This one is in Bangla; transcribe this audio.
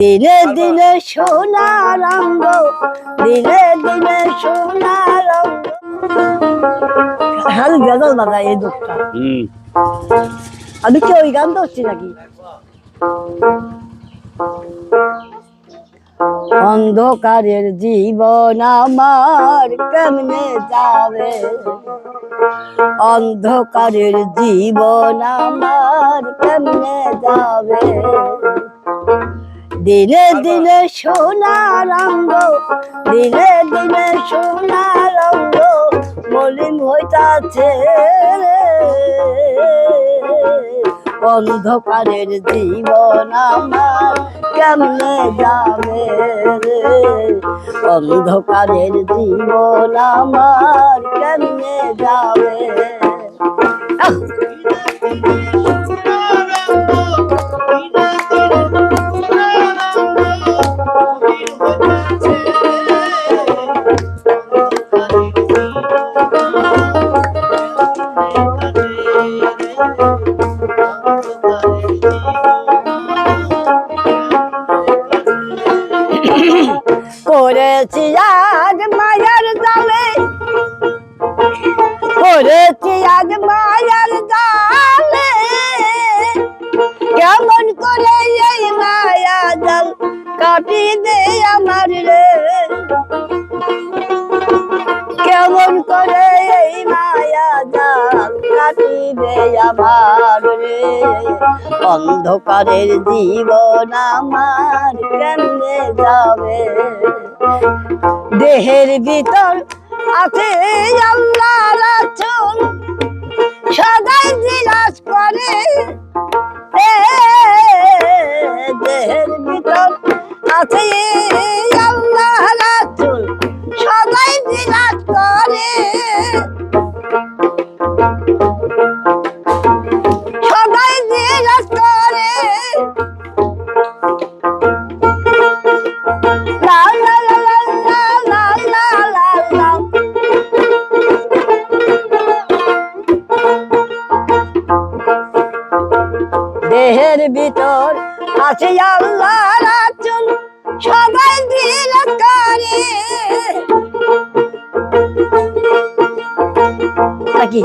দিনে দিনে সোনার রঙ্গ দিনে দিনে সোনার রঙ্গ খালি বাজা এই দুঃখটা আমি কি ওই গান ধরছি নাকি? অন্ধকারের জীবন আমার কেমনে যাবে? অন্ধকারের জীবন আমার কেমনে যাবে? দিলে দিলে সোনা রঙ্গ দিলে দিলে সোনা রঙ্গ মলিন হইতাছে অন্ধকারের জীবন আমার কেমনে যাবে অন্ধকারের জীবন আমার কেমনে যাবে? পড়েছি আজ মায়ার জালে পড়েছি আজ মায়ার জালে আমার রে। কেমন করে এই মায়া জাল কাটি দে আমার রে। অন্ধকারের জীবন আমার কেমনে যাবে? দেহের ভিতর আছে আল্লাহ রাচন সদাই করে। দেহের ভিতর আছে ভিতর আছে আল্লাহর আচল সবাই দিল করে নাকি?